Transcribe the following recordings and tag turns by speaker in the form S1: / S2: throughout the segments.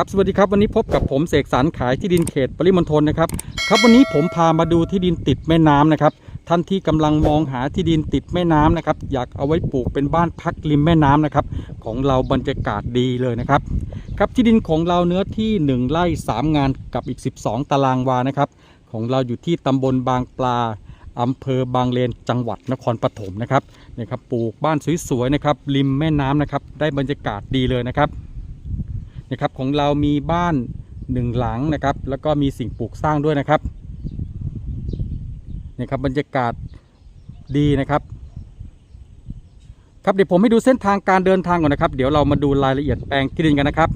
S1: ครับสวัสดีครับวันนี้พบกับผมเสกสรรขายที่ดินเขตปริมณฑลนะครับครับวันนี้ผมพามาดูที่ดินติดแม่น้ำนะครับท่านที่กำลังมองหาที่ดินติดแม่น้ำนะครับอยากเอาไว้ปลูกเป็นบ้านพักริมแม่น้ำนะครับของเราบรรยากาศดีเลยนะครับครับที่ดินของเราเนื้อที่ 1ไร่3 งานกับอีก 12 ตารางวานะครับของเราอยู่ที่ตำบลบางปลาอำเภอบางเลนจังหวัดนครปฐมนะครับนี่ครับปลูกบ้านสวยๆนะครับริมแม่น้ำนะครับได้บรรยากาศดีเลยนะครับ นะครับของเรามีบ้านหนึ่งหลังนะครับ แล้วก็มีสิ่งปลูกสร้างด้วยนะครับนี่ครับบรรยากาศดีนะครับ ครับเดี๋ยวผมให้ดูเส้นทางการเดินทางก่อนนะครับ เดี๋ยวเรามาดูรายละเอียดแปลงที่ดินกันนะครับ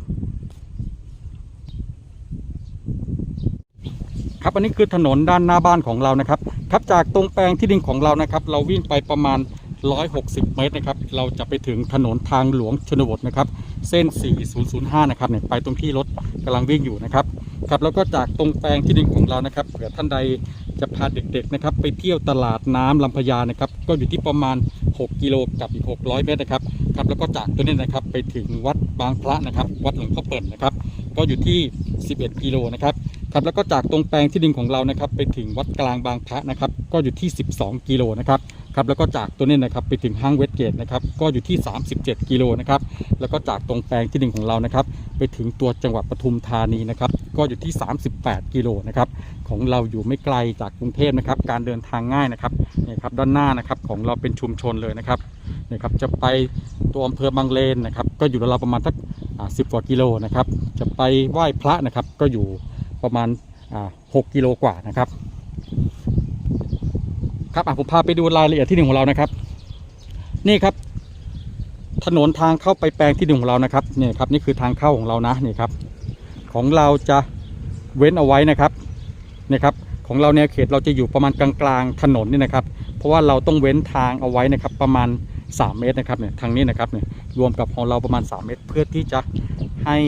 S1: ครับอันนี้คือถนนด้านหน้าบ้านของเรานะครับ ครับจากตรงแปลงที่ดินของเรานะครับ เราวิ่งไปประมาณ 160 เมตรนะครับ เราจะไปถึงถนนทางหลวงชนบทนะครับ เส้น 4005 นะครับเนี่ยไปตรงที่รถกำลังวิ่งอยู่นะครับครับแล้วก็จากตรงแปลงที่ดินของเรานะครับเผื่อท่านใดจะพาเด็กๆนะครับไปเที่ยวตลาดน้ำลำพญานะครับก็อยู่ที่ประมาณ 6 กิโลกับอีก 600 เมตรนะครับครับแล้วก็จากตัวนี้นะครับไปถึงวัดบางพระนะครับ วัดหลวงพ่อเปิ่นนะครับก็อยู่ที่ 11 กิโลนะครับครับแล้วก็จากตรงแปลงที่ดินของเรานะครับไปถึงวัดกลางบางพระนะครับก็อยู่ที่ 12 กิโลนะครับ ครับแล้วก็จากตัวนี้นะครับไปถึงห้างเวสเกตนะครับก็อยู่ที่ 37 กิโลนะครับแล้วก็จากตรงแปลงที่ดินของเรานะครับไปถึงตัวจังหวัดปทุมธานีนะครับก็อยู่ที่ 38 กิโลนะครับของเราอยู่ไม่ไกลจากกรุงเทพนะครับการเดินทางง่ายนะครับนี่ครับด้านหน้านะครับของเราเป็นชุมชนเลยนะครับนี่ครับจะไปตัวอำเภอบางเลนนะครับก็อยู่ราวประมาณสักสิบกว่ากิโลนะครับจะไปไหว้พระนะครับก็อยู่ประมาณ6กิโลกว่านะครับ ครับผมพาไปดูรายละเอียดที่หนึ่งของเรานะครับ นี่ครับ ถนนทางเข้าไปแปลงที่หนึ่งของเรานะครับนี่ครับนี่คือทางเข้าของเรานะนี่ครับ ของเราจะเว้นเอาไว้นะครับนี่ครับของเราแนวเขตเราจะอยู่ประมาณกลางๆถนนนี่นะครับ เพราะว่าเราต้องเว้นทางเอาไว้นะครับ ประมาณ 3 เมตรนะครับเนี่ยทางนี้นะครับเนี่ยรวมกับของเราประมาณ 3 เมตร เพื่อที่จะให้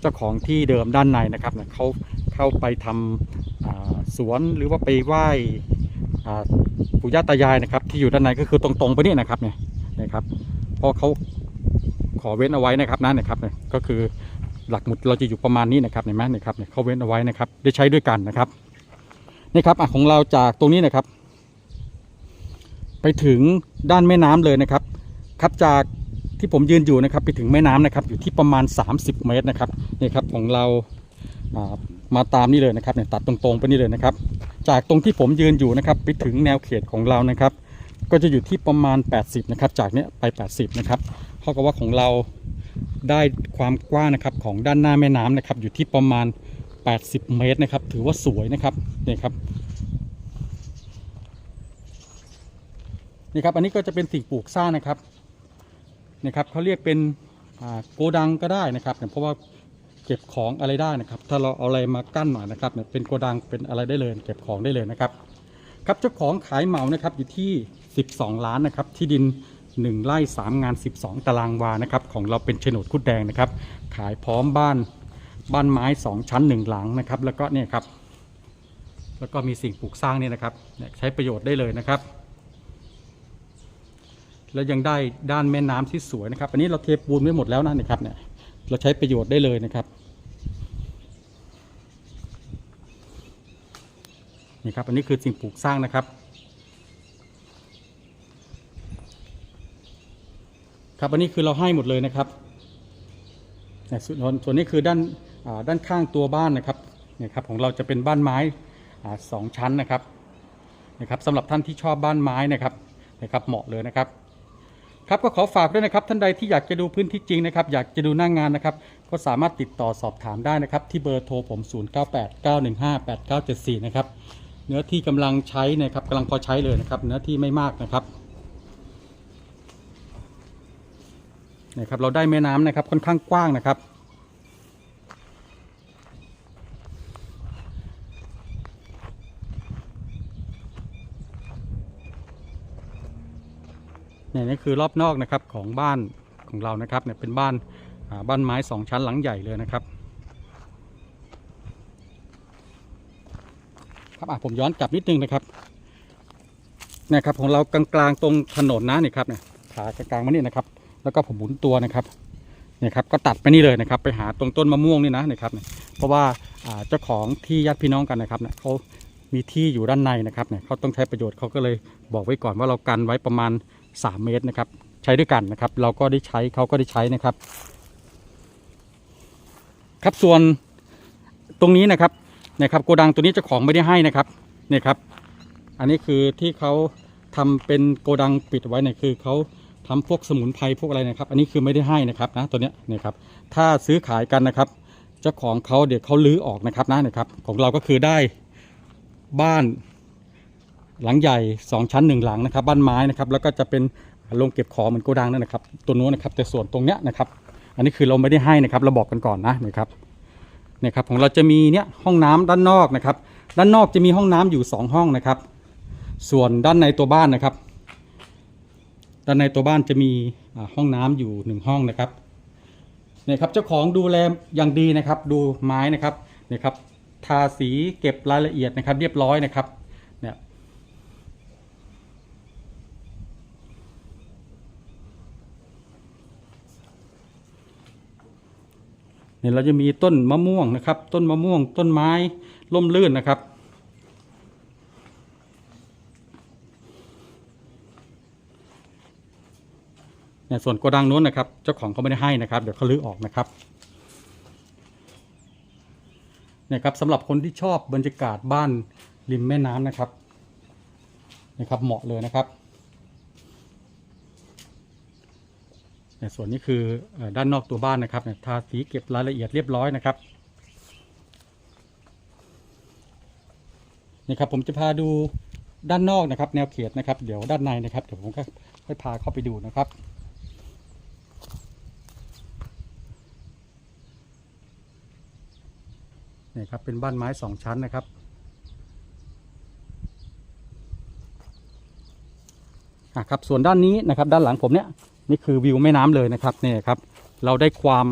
S1: เจ้าของที่เดิมด้านในนะครับเนี่ยเขาเข้าไปทำอ่าสวนหรือว่าไปไหว้ ปู่ย่าตายายนะครับ ที่อยู่ด้านในก็คือตรงๆไปนี่นะครับเนี่ยนะครับเพราะเขาขอเว้นเอาไว้นะครับนั่นนะครับเนี่ยก็คือหลักหมุดเราจะอยู่ประมาณนี้นะครับเห็นไหมนี่ยครับเนี่ยเขาเว้นเอาไว้นะครับ ได้ใช้ด้วยกันนะครับนี่ครับอะของเราจากตรงนี้นะครับ ไปถึงด้านแม่น้ำเลยนะครับ ครับจากที่ผมยืนอยู่นะครับ ไปถึงแม่น้ำนะครับ อยู่ที่ประมาณ 30 เมตรนะครับนี่ครับของเรา มาตามนี่เลยนะครับเนี่ยตัดตรงๆไปนี่เลยนะครับ จากตรงที่ผมยืนอยู่นะครับ ไปถึงแนวเขตของเรานะครับ ก็จะอยู่ที่ประมาณ 80 นะครับ จากเนี้ยไป 80 นะครับเท่ากับว่าของเราได้ความกว้างนะครับของด้านหน้าแม่น้ำนะครับ อยู่ที่ประมาณ 80 เมตรนะครับ ถือว่าสวยนะครับนี่ครับนี่ครับอันนี้ก็จะเป็นสิ่งปลูกสร้างนะครับนี่ครับเขาเรียกเป็นโกดังก็ได้นะครับเนี่ยเพราะว่า เก็บของอะไรได้นะครับ ถ้าเราเอาอะไรมากั้นหน่อยนะครับเนี่ยเป็นโกดังเป็นอะไรได้เลย เก็บของได้เลยนะครับ ครับเจ้าของขายเหมานะครับอยู่ที่ 12 ล้านนะครับ ที่ดิน 1ไร่3งาน 12 ตารางวานะครับ ของเราเป็นโฉนดคุดแดงนะครับ ขายพร้อมบ้านบ้านไม้ 2 ชั้น 1 หลังนะครับ แล้วก็เนี่ยครับ แล้วก็มีสิ่งปลูกสร้างเนี่ยนะครับใช้ประโยชน์ได้เลยนะครับแล้วยังได้ด้านแม่น้ำที่สวยนะครับ อันนี้เราเทปูนไว้หมดแล้วนะนี่ครับเนี่ย เราใช้ประโยชน์ได้เลยนะครับนี่ครับ อันนี้คือสิ่งปลูกสร้างนะครับ ครับอันนี้คือเราให้หมดเลยนะครับส่วนส่วนนี้คือด้านด้านข้างตัวบ้านนะครับเนี่ยครับของเราจะเป็นบ้านไม้สองชั้นนะครับนะครับสำหรับท่านที่ชอบบ้านไม้นะครับนะครับเหมาะเลยนะครับ ครับก็ขอฝากด้วยนะครับท่านใดที่อยากจะดูพื้นที่จริงนะครับอยากจะดูหน้างงานนะครับก็สามารถติดต่อสอบถามได้นะครับที่เบอร์โทรผม 0989158974 นะครับเนื้อที่กำลังใช้เนะครับกำลังพอใช้เลยนะครับเนื้อที่ไม่มากนะครับนะครับเราได้แม่น้ำนะครับค่อนข้างกว้างนะครับ เนี่ยนี่คือรอบนอกนะครับของบ้านของเรานะครับเนี่ยเป็นบ้านบ้านไม้สองชั้นหลังใหญ่เลยนะครับครับอะผมย้อนกลับนิดนึงนะครับเนี่ยครับของเรากลางๆตรงถนนนะนี่ครับเนี่ยขากลางๆมานี่นะครับ แล้วก็ผมหมุนตัวนะครับเนี่ยครับก็ตัดไปนี่เลยนะครับ ไปหาตรงต้นมะม่วงนี่นะนะครับเพราะว่าอ่าเจ้าของที่ญาติพี่น้องกันนะครับเนี่ยเขามีที่อยู่ด้านในนะครับเนี่ยเขาต้องใช้ประโยชน์เขาก็เลยบอกไว้ก่อนว่าเรากันไว้ประมาณ 3 เมตรนะครับ ใช้ด้วยกันนะครับ เราก็ได้ใช้เขาก็ได้ใช้นะครับ ครับส่วนตรงนี้นะครับนะครับโกดังตัวนี้เจ้าของไม่ได้ให้นะครับเนี่ยครับ อันนี้คือที่เขาทำเป็นโกดังปิดไว้เนี่ยคือเขาทำพวกสมุนไพรพวกอะไรนะครับ อันนี้คือไม่ได้ให้นะครับนะตัวเนี้ยเนี่ยครับ ถ้าซื้อขายกันนะครับ เจ้าของเขาเดี๋ยวเขาลื้อออกนะครับนะเนี่ยครับ ของเราก็คือได้บ้าน หลังใหญ่สองชั้นหนึ่งหลังนะครับบ้านไม้นะครับแล้วก็จะเป็นโรงเก็บของเหมือนโกดังนั่นนะครับตัวนู้นนะครับแต่ส่วนตรงเนี้ยนะครับ อันนี้คือเราไม่ได้ให้นะครับเราบอกกันก่อนนะนี่ยครับเนี่ยครับของเราจะมีเนี่ยห้องน้ำด้านนอกนะครับ ด้านนอกจะมีห้องน้ำอยู่สองห้องนะครับ ส่วนด้านในตัวบ้านนะครับ ด้านในตัวบ้านจะมีห้องน้ำอยู่หนึ่งห้องนะครับเนี่ยครับเจ้าของดูแลอย่างดีนะครับ ดูไม้นะครับเนี่ยครับทาสีเก็บรายละเอียดนะครับ เรียบร้อยนะครับ เนี่ย เนี่ยเราจะมีต้นมะม่วงนะครับ ต้นมะม่วง ต้นไม้ร่มรื่นนะครับ เนี่ยส่วนโกดังนู้นนะครับ เจ้าของเขาไม่ได้ให้นะครับ เดี๋ยวเขาลื้อออกนะครับเนี่ยครับสำหรับคนที่ชอบบรรยากาศบ้านริมแม่น้ำนะครับนะครับเหมาะเลยนะครับ เนี่ยส่วนนี้คือด้านนอกตัวบ้านนะครับเนี่ยทาสีเก็บรายละเอียดเรียบร้อยนะครับนี่ครับผมจะพาดูด้านนอกนะครับ แนวเขตนะครับ เดี๋ยวด้านในนะครับเดี๋ยวผมก็ค่อยพาเข้าไปดูนะครับเนี่ยครับเป็นบ้านไม้สองชั้นนะครับอะครับส่วนด้านนี้นะครับ ด้านหลังผมเนี่ย นี่คือวิวแม่น้ำเลยนะครับเนี่ยครับ เราได้ความ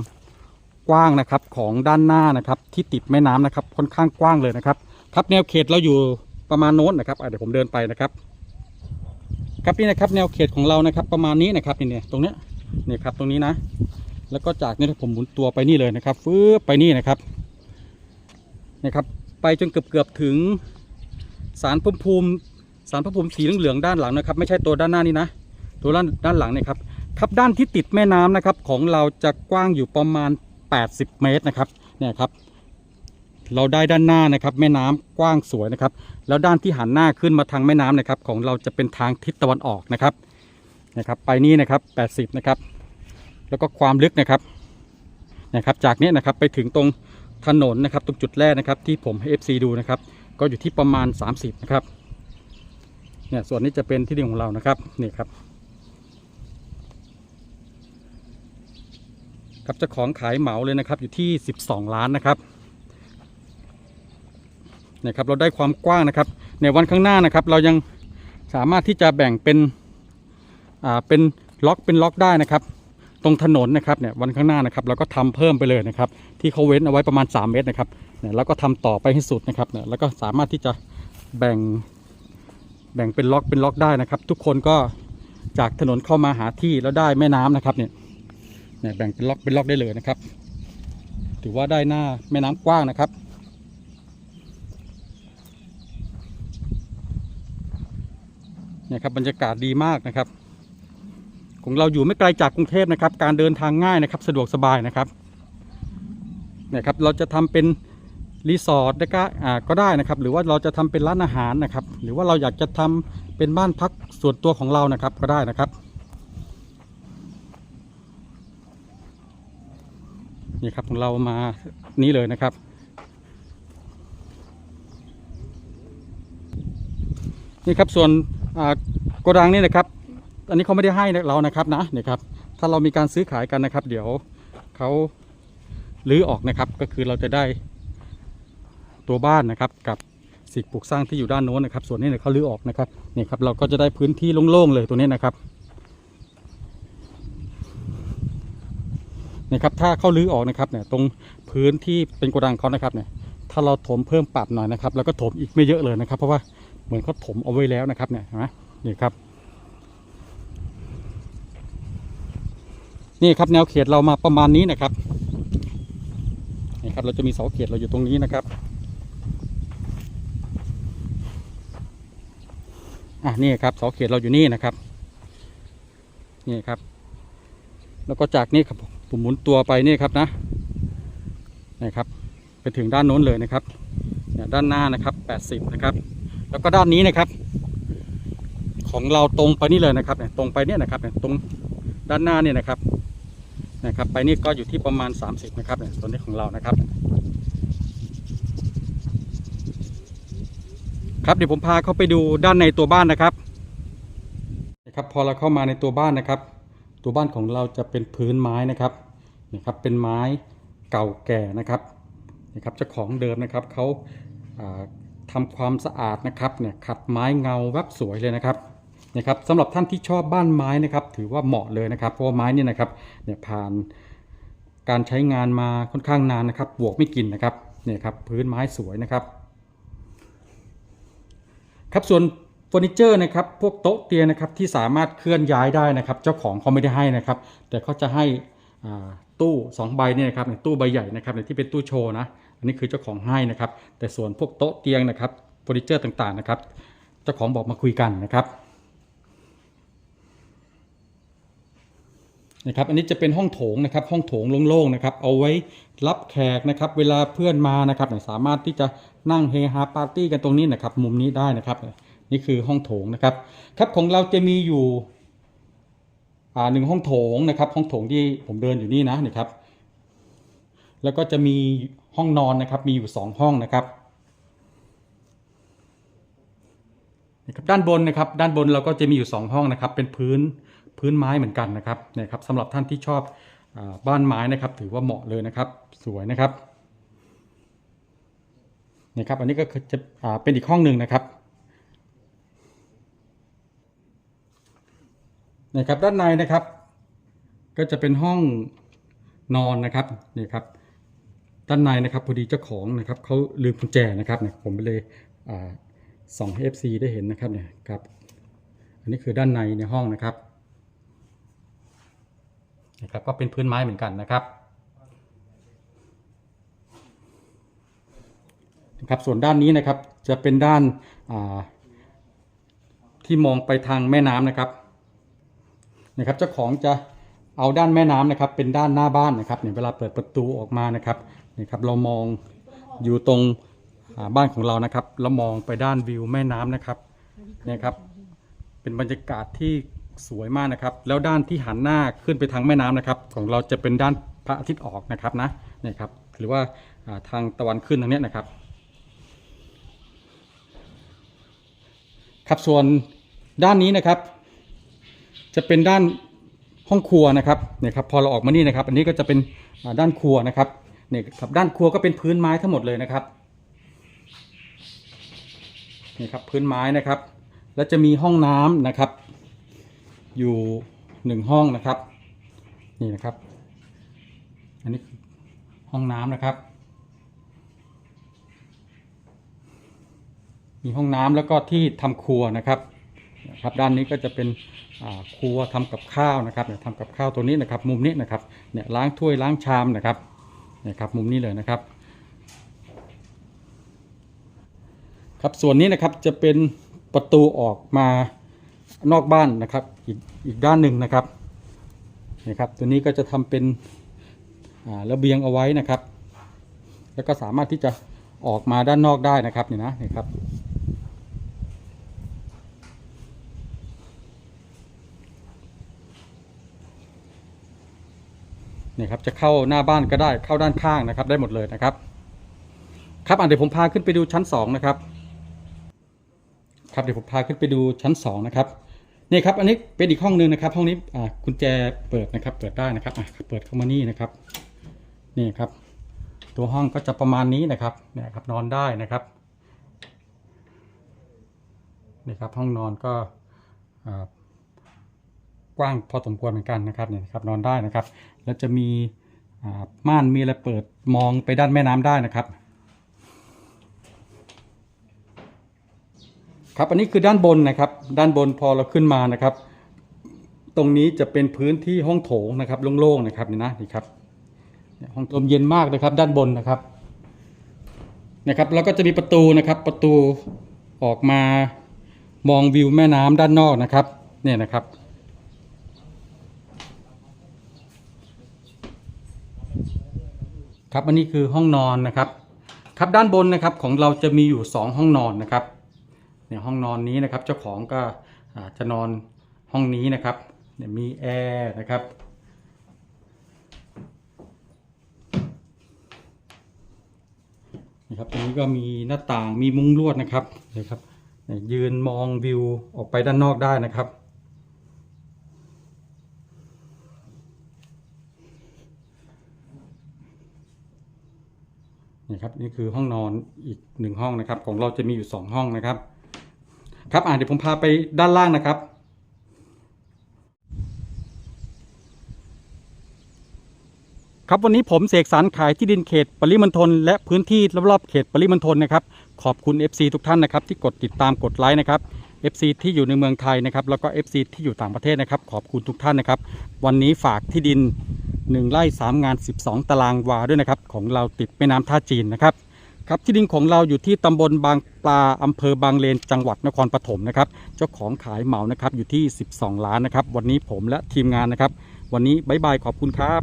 S1: กว้างนะครับของด้านหน้านะครับ ที่ติดแม่น้ำนะครับ ค่อนข้างกว้างเลยนะครับ ครับแนวเขตเราอยู่ประมาณโน้นนะครับเดี๋ยวผมเดินไปนะครับครับนี่นะครับแนวเขตของเรานะครับ ประมาณนี้นะครับนี่เนี่ยตรงเนี้ยนี่ครับตรงนี้นะ แล้วก็จากนี้ผมหมุนตัวไปนี่เลยนะครับฟื้ไปนี่นะครับนะครับ ไปจนเกือบเกือบๆถึงสารพระภูมิสารพระภูมิสีเหลืองๆด้านหลังนะครับ ไม่ใช่ตัวด้านหน้านี่นะ ตัวด้านด้านหลังเนี่ยครับ ครับด้านที่ติดแม่น้ำนะครับของเราจะกว้างอยู่ประมาณ 80 เมตรนะครับเนี่ยครับ เราได้ด้านหน้านะครับ แม่น้ำกว้างสวยนะครับ แล้วด้านที่หันหน้าขึ้นมาทางแม่น้ำนะครับ ของเราจะเป็นทางทิศตะวันออกนะครับนะครับ ไปนี่นะครับ 80 นะครับ แล้วก็ความลึกนะครับนะครับ จากเนี้ยนะครับไปถึงตรงถนนนะครับ ตรงจุดแรกนะครับ ที่ผมให้ FC ดูนะครับ ก็อยู่ที่ประมาณ 30 นะครับเนี่ยส่วนนี้จะเป็นที่ดินของเรานะครับนี่ครับับเจ้าของขายเหมาเลยนะครับ อยู่ที่ 12 ล้านนะครับเนี่ยครับ เราได้ความกว้างนะครับ ในวันข้างหน้านะครับ เรายังสามารถที่จะแบ่งเป็นอ่าเป็นล็อกเป็นล็อกได้นะครับ ตรงถนนนะครับเนี่ยวันข้างหน้านะครับเราก็ทำเพิ่มไปเลยนะครับ ที่เขาเว้นเอาไว้ประมาณ 3 เมตรนะครับเนี่ยแล้วก็ทำต่อไปให้สุดนะครับเนี่ยแล้วก็สามารถที่จะแบ่งแบ่งเป็นล็อกเป็นล็อกได้นะครับ ทุกคนก็จากถนนเข้ามาหาที่แล้วได้แม่น้ำนะครับเนี่ย เนี่ยแบ่งเป็นล็อกเป็นล็อกได้เลยนะครับ ถือว่าได้หน้าแม่น้ำกว้างนะครับ เนี่ยครับบรรยากาศดีมากนะครับ ของเราอยู่ไม่ไกลจากกรุงเทพนะครับ การเดินทางง่ายนะครับ สะดวกสบายนะครับ เนี่ยครับเราจะทำเป็นรีสอร์ทก็อ่าก็ได้นะครับ หรือว่าเราจะทำเป็นร้านอาหารนะครับ หรือว่าเราอยากจะทำเป็นบ้านพักส่วนตัวของเรานะครับก็ได้นะครับ นี่ครับของเรามานี้เลยนะครับ นี่ครับส่วนโกดังนี่นะครับ อันนี้เขาไม่ได้ให้เรานะครับนะเนี่ยครับ ถ้าเรามีการซื้อขายกันนะครับ เดี๋ยวเขาลื้อออกนะครับ ก็คือเราจะได้ตัวบ้านนะครับกับสิ่งปลูกสร้างที่อยู่ด้านโน้นนะครับ ส่วนนี้เนี่ยเขาลื้อออกนะครับเนี่ยครับเราก็จะได้พื้นที่โล่งๆเลยตัวนี้นะครับ นี่ยครับถ้าเข้าลื้อออกนะครับเนี่ยตรงพื้นที่เป็นโกดังเขานะครับเนี่ยถ้าเราถมเพิ่มปรับหน่อยนะครับ แล้วก็ถมอีกไม่เยอะเลยนะครับ เพราะว่าเหมือนเขาถมเอาไว้แล้วนะครับเนี่ยเห็นไหมนี่ครับ นี่ครับแนวเขตเรามาประมาณนี้นะครับนี่ครับเราจะมีเสาเขตเราอยู่ตรงนี้นะครับอะนี่ครับเสาเขตเราอยู่นี่นะครับนี่ครับ แล้วก็จากนี้ครับ ผมหมุนตัวไปนี่ครับนะนะครับ ไปถึงด้านโน้นเลยนะครับด้านหน้านะครับ 80 นะครับ แล้วก็ด้านนี้นะครับ ของเราตรงไปนี่เลยนะครับเนี่ยตรงไปเนี่ยนะครับเนี่ยตรงด้านหน้าเนี่ยนะครับนะครับ ไปนี่ก็อยู่ที่ประมาณ 30 นะครับเนี่ยตัวนี้ของเรานะครับ ครับเดี๋ยวผมพาเข้าไปดูด้านในตัวบ้านนะครับนะครับ พอเราเข้ามาในตัวบ้านนะครับ ตัวบ้านของเราจะเป็นพื้นไม้นะครับนะครับ เป็นไม้เก่าแก่นะครับนะครับเจ้าของเดิมนะครับเขาาทำความสะอาดนะครับเนี่ยขัดไม้เงาแวบสวยเลยนะครับนะครับสำหรับท่านที่ชอบบ้านไม้นะครับ ถือว่าเหมาะเลยนะครับเพราะว่าไม้นี่นะครับเนี่ยผ่านการใช้งานมาค่อนข้างนานนะครับบวกไม่กินนะครับเนี่ยครับพื้นไม้สวยนะครับ ครับส่วน เฟอร์นิเจอร์นะครับพวกโต๊ะเตียงนะครับที่สามารถเคลื่อนย้ายได้นะครับ เจ้าของเขาไม่ได้ให้นะครับ แต่เขาจะให้ตู้ 2 ใบเนี่ยนะครับตู้ใบใหญ่นะครับที่เป็นตู้โชว์นะอันนี้คือเจ้าของให้นะครับ แต่ส่วนพวกโต๊ะเตียงนะครับเฟอร์นิเจอร์ต่างๆนะครับ เจ้าของบอกมาคุยกันนะครับนะครับอันนี้จะเป็นห้องโถงนะครับห้องโถงโล่งๆนะครับเอาไว้รับแขกนะครับเวลาเพื่อนมานะครับสามารถที่จะนั่งเฮฮาปาร์ตี้กันตรงนี้นะครับมุมนี้ได้นะครับ นี่คือห้องโถงนะครับครับของเราจะมีอยู่หนึ่งห้องโถงนะครับ ห้องโถงที่ผมเดินอยู่นี่นะนี่ครับ แล้วก็จะมีห้องนอนนะครับ มีอยู่สองห้องนะครับนี่ครับด้านบนนะครับ ด้านบนเราก็จะมีอยู่สองห้องนะครับ เป็นพื้นพื้นไม้เหมือนกันนะครับเนี่ยครับสำหรับท่านที่ชอบอบ้านไม้นะครับ ถือว่าเหมาะเลยนะครับ สวยนะครับนี่ครับ อันนี้ก็จะเป็นอีกห้องหนึ่งนะครับ นะครับด้านในนะครับ ก็จะเป็นห้องนอนนะครับนี่ครับด้านในนะครับพอดีเจ้าของนะครับเขาลืมกุญแจนะครับเนี่ยผมไปเลยส่องให้ FC ได้เห็นนะครับเนี่ยครับอันนี้คือด้านในในห้องนะครับนะครับก็เป็นพื้นไม้เหมือนกันนะครับนะครับส่วนด้านนี้นะครับจะเป็นด้านที่มองไปทางแม่น้ำนะครับ นะครับเจ้าของจะเอาด้านแม่น้ำนะครับ เป็นด้านหน้าบ้านนะครับเนี่ยเวลาเปิดประตูออกมานะครับนี่ครับเรามองอยู่ตรงบ้านของเรานะครับแล้วมองไปด้านวิวแม่น้ำนะครับเนี่ยครับ เป็นบรรยากาศที่สวยมากนะครับ แล้วด้านที่หันหน้าขึ้นไปทางแม่น้ำนะครับ ของเราจะเป็นด้านพระอาทิตย์ออกนะครับนะเนี่ยครับหรือว่าทางตะวันขึ้นทางนี้นะครับ ครับส่วนด้านนี้นะครับ จะเป็นด้านห้องครัวนะครับเนี่ยครับพอเราออกมานี่นะครับ อันนี้ก็จะเป็นด้านครัวนะครับเนี่ยครับด้านครัวก็เป็นพื้นไม้ทั้งหมดเลยนะครับนี่ครับพื้นไม้นะครับ แล้วจะมีห้องน้ำนะครับ อยู่หนึ่งห้องนะครับ นี่นะครับ อันนี้ห้องน้ำนะครับ มีห้องน้ำแล้วก็ที่ทำครัวนะครับ นะครับด้านนี้ก็จะเป็นครัวทำกับข้าวนะครับเนี่ยทำกับข้าวตัวนี้นะครับ มุมนี้นะครับเนี่ยล้างถ้วยล้างชามนะครับเนี่ยครับมุมนี้เลยนะครับครับส่วนนี้นะครับจะเป็นประตูออกมานอกบ้านนะครับอีกอีกด้านหนึ่งนะครับนี่ครับ ตัวนี้ก็จะทำเป็นระเบียงเอาไว้นะครับ แล้วก็สามารถที่จะออกมาด้านนอกได้นะครับนี่นะนี่ครับ นี่ครับจะเข้าหน้าบ้านก็ได้เข้าด้านข้างนะครับ ได้หมดเลยนะครับ ครับอะเดี๋ยวผมพาขึ้นไปดูชั้นสองนะครับครับเดี๋ยวผมพาขึ้นไปดูชั้นสองนะครับนี่ครับอันนี้เป็นอีกห้องหนึ่งนะครับห้องนี้อ่ากุญแจเปิดนะครับ เปิดได้นะครับอะเปิดเข้ามานี่นะครับนี่ครับ ตัวห้องก็จะประมาณนี้นะครับเนี่ยครับนอนได้นะครับนี่ครับห้องนอนก็อ่า กว้างพอสมควรเหมือนกันนะครับเนี่ยครับนอนได้นะครับ แล้วจะมีม่านมีอะไรเปิดมองไปด้านแม่น้ำได้นะครับ ครับอันนี้คือด้านบนนะครับ ด้านบนพอเราขึ้นมานะครับ ตรงนี้จะเป็นพื้นที่ห้องโถงนะครับโล่งๆนะครับนี่นะนี่ครับห้องลมเย็นมากเลยครับ ด้านบนนะครับนะครับแล้วก็จะมีประตูนะครับ ประตูออกมามองวิวแม่น้ำด้านนอกนะครับ เนี่ยนะครับ ครับอันนี้คือห้องนอนนะครับ ครับด้านบนนะครับของเราจะมีอยู่ 2 ห้องนอนนะครับเนี่ยห้องนอนนี้นะครับเจ้าของก็จะนอนห้องนี้นะครับเนี่ยมีแอร์นะครับนี่ครับตรงนี้ก็มีหน้าต่างมีมุ้งลวดนะครับเลยครับยืนมองวิวออกไปด้านนอกได้นะครับ นี่ครับนี่คือห้องนอนอีกหนึ่งห้องนะครับ ของเราจะมีอยู่สองห้องนะครับ ครับอ่าเดี๋ยวผมพาไปด้านล่างนะครับ ครับวันนี้ผมเสกสรรขายที่ดินเขตปริมณฑลและพื้นที่รอบๆเขตปริมณฑลนะครับ ขอบคุณ FC ทุกท่านนะครับ ที่กดติดตามกดไลค์นะครับ FC ที่อยู่ในเมืองไทยนะครับ แล้วก็ FC ที่อยู่ต่างประเทศนะครับ ขอบคุณทุกท่านนะครับ วันนี้ฝากที่ดิน 1ไร่3งาน 12 ตารางวาด้วยนะครับ ของเราติดแม่น้ำท่าจีนนะครับครับที่ดินของเราอยู่ที่ตำบลบางปลาอำเภอบางเลนจังหวัดนครปฐมนะครับเจ้าของขายเหมานะครับอยู่ที่ 12 ล้านนะครับ วันนี้ผมและทีมงานนะครับ วันนี้บายบายขอบคุณครับ